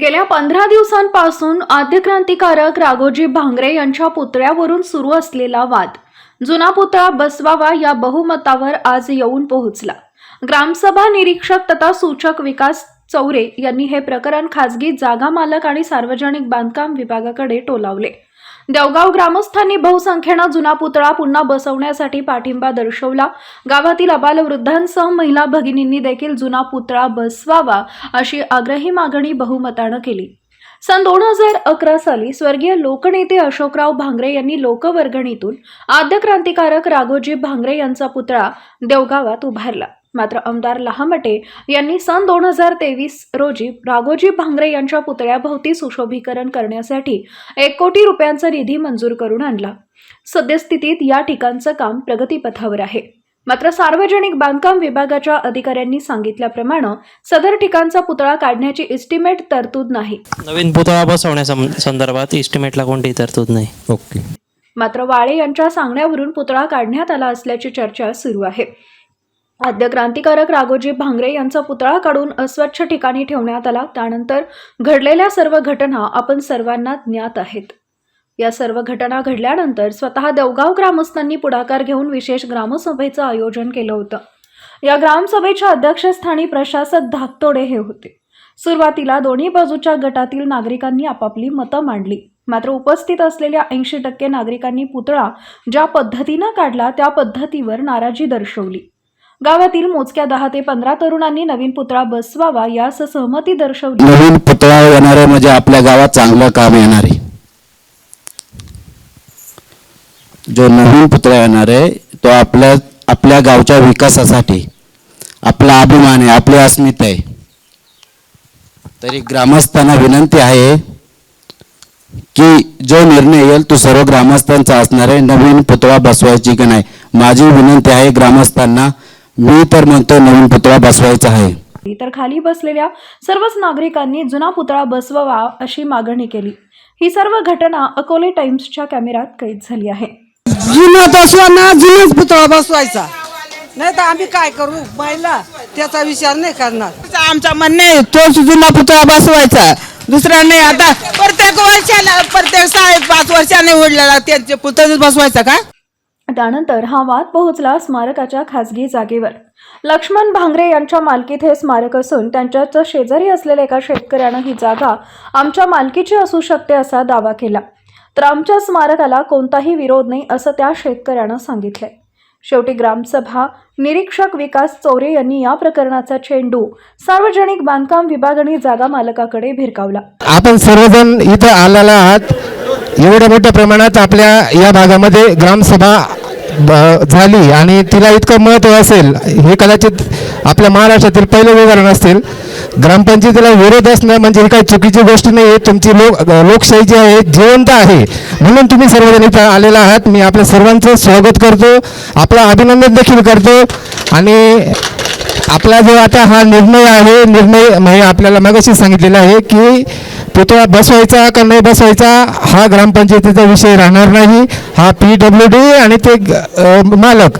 गेल्या पंधरा दिवसांपासून आद्यक्रांतिकारक राघोजी भांगरे यांच्या पुतळ्यावरून सुरू असलेला वाद. जुना पुतळा बसवावा या बहुमतावर आज येऊन पोहोचला. ग्रामसभा निरीक्षक तथा सूचक विकास चौरे यांनी हे प्रकरण खासगी जागा मालक आणि सार्वजनिक बांधकाम विभागाकडे टोलावले. देवगाव ग्रामस्थांनी बहुसंख्येनं जुना पुतळा पुन्हा बसवण्यासाठी पाठिंबा दर्शवला. गावातील अबालवृद्धांसह महिला भगिनींनी देखील जुना पुतळा बसवावा अशी आग्रही मागणी बहुमतानं केली. सन दोन हजार अकरा साली स्वर्गीय लोकनेते अशोकराव भांगरे यांनी लोकवर्गणीतून आद्य क्रांतिकारक राघोजी भांगरे यांचा पुतळा देवगावात उभारला. मात्र आमदार लहामटे यांनी सन दोन हजार तेवीस रोजी राघोजी भांगरे यांच्या पुतळ्याभोवती सुशोभीकरण करण्यासाठी एक कोटी रुपयांचा निधी मंजूर करून आणला. सद्यस्थितीत या ठिकाणचं काम प्रगतीपथावर आहे. मात्र सार्वजनिक बांधकाम विभागाच्या अधिकाऱ्यांनी सांगितल्याप्रमाणे सदर ठिकाणचा पुतळा काढण्याची इस्टिमेट तरतूद नाही. नवीन पुतळा बसवण्याच्या संदर्भात इस्टिमेटला कोणतीही तरतूद नाही. ओके. मात्र वाळे यांच्या सांगण्यावरून पुतळा काढण्यात आला असल्याची चर्चा सुरू आहे. आद्य क्रांतिकारक राघोजी भांगरे यांचा पुतळा काढून अस्वच्छ ठिकाणी ठेवण्यात आला. त्यानंतर घडलेल्या सर्व घटना आपण सर्वांना ज्ञात आहेत. या सर्व घटना घडल्यानंतर स्वतः देवगाव ग्रामस्थांनी पुढाकार घेऊन विशेष ग्रामसभेचं आयोजन केलं होतं. या ग्रामसभेच्या अध्यक्षस्थानी प्रशासक धाकतोडे हे होते. सुरुवातीला दोन्ही बाजूच्या गटातील नागरिकांनी आपापली मतं मांडली. मात्र उपस्थित असलेल्या ऐंशी टक्के नागरिकांनी पुतळा ज्या पद्धतीनं काढला त्या पद्धतीवर नाराजी दर्शवली. गावातील मोजक्या दहा ते पंधरा तरुणांनी नवीन पुतळा बसवावा यास सहमती दर्शवली. नवीन पुतळा येणारे म्हणजे आपल्या गावात चांगलं काम येणार. आहे जो नवीन पुतळा येणार आहे तो आपल्या आपल्या गावच्या विकासासाठी आपला अभिमान आहे आपली अस्मिता आहे. तरी ग्रामस्थांना विनंती आहे की जो निर्णय येईल तो सर्व ग्रामस्थांचा असणार आहे. नवीन पुतळा बसवायची की नाही? माझी विनंती आहे ग्रामस्थांना मी तर म्हणतो नवीन पुतळा बसवायचा आहे. तर खाली बसलेल्या सर्वच नागरिकांनी जुना पुतळा बसवावा अशी मागणी केली. ही सर्व घटना अकोले टाइम्सच्या कॅमेऱ्यात कैद झाली आहे. जुना बसवा ना जुनाच पुतळा बसवायचा. नाही तर आम्ही काय करू? महिला त्याचा विचार नाही करणार. आमचा म्हणणं आहे तो जुना पुतळा बसवायचा. दुसरा नाही आता प्रत्येक वर्षाला प्रत्येक सहा पाच वर्षाने ओढलेला त्यांचे पुतळे बसवायचा का? त्यानंतर हा वाद पोहोचला स्मारकाच्या खासगी जागेवर. लक्ष्मण भांगरे यांच्या मालकीत हे स्मारक असून त्यांच्याच शेजारी असलेल्या एका शेतकऱ्यानं ही जागा आमच्या मालकीची असू शकते असा दावा केला. तर आमच्या स्मारकाला कोणताही विरोध नाही असं त्या शेतकऱ्यानं सांगितलंय. शेवटी ग्रामसभा निरीक्षक विकास चौरे यांनी या प्रकरणाचा चेंडू सार्वजनिक बांधकाम विभाग आणि जागा मालकाकडे भिरकावला. आपण सर्वजण इथं आलेला आहात. एवढ्या मोठ्या प्रमाणात आपल्या या भागामध्ये ग्रामसभा झाली आणि तिला इतकं महत्त्व असेल हे कदाचित आपल्या महाराष्ट्रातील पहिलं उदाहरण असतील. ग्रामपंचायतीला विरोध असणं म्हणजे ही काही चुकीची गोष्ट नाही आहे तुमची लोक लोकशाही जी आहे जिवंत आहे. म्हणून तुम्ही सर्वजण इथं आलेला आहात. मी आपल्या सर्वांचं स्वागत करतो. आपलं अभिनंदन देखील करतो. आणि आपला जो आता हा निर्णय आहे निर्णय म्हणजे आपल्याला मगाशी सांगितलेला आहे की पुतळा बसवायचा का नाही बसवायचा हा ग्रामपंचायतीचा विषय राहणार नाही. हा पी डब्ल्यू डी आणि ते मालक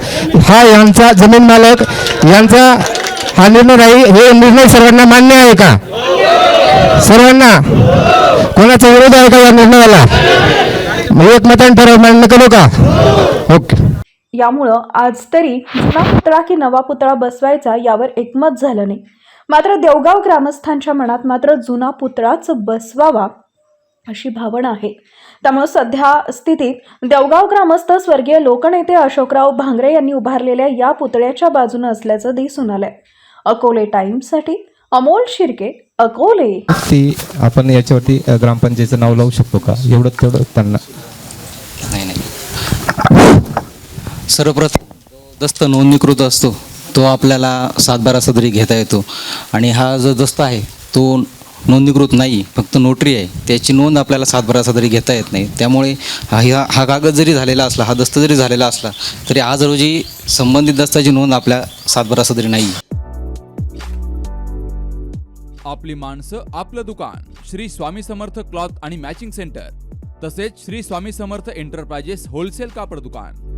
हा यांचा जमीन मालक यांचा हा निर्णय नाही. हे निर्णय सर्वांना मान्य आहे का? सर्वांना? कोणाचा विरोध आहे का या निर्णयाला? एकमतान ठरव ठराव मान्य करू का? ओके. यामुळं आज तरी जुना पुतळा की नवा पुतळा बसवायचा यावर एकमत झालं नाही. मात्र देवगाव ग्रामस्थांच्या मनात मात्र जुना पुतळाच बसवावा अशी भावना आहे. त्यामुळे सध्या स्थितीत देवगाव ग्रामस्थ स्वर्गीय लोकनेते अशोकराव भांगरे यांनी उभारलेल्या या पुतळ्याच्या बाजूने असल्याचं दिसून आलंय. अकोले टाइम्ससाठी अमोल शिर्के अकोले. ती आपण याच्यावरती ग्रामपंचायतीचं नाव लावू शकतो का? एवढं तेवढं त्यांना नाही नाही सर्वप्रथम दस्त नोंदणीकृत असतो तो आपल्याला सातबारा सदरी घेता येतो. आणि हा जो दस्त आहे तो नोंदणीकृत नाही फक्त नोटरी आहे. त्याची नोंद आपल्याला सातबारा सदरी घेता येत नाही. त्यामुळे हा ह्या- हा कागद जरी झालेला असला हा दस्त जरी झालेला असला तरी आज रोजी संबंधित दस्ताची नोंद आपल्या सातबारा सदरी नाही. आपली माणसं आपलं दुकान. श्री स्वामी समर्थ क्लॉथ आणि मॅचिंग सेंटर. तसेच श्री स्वामी समर्थ एंटरप्राइजेस होलसेल कापड दुकान.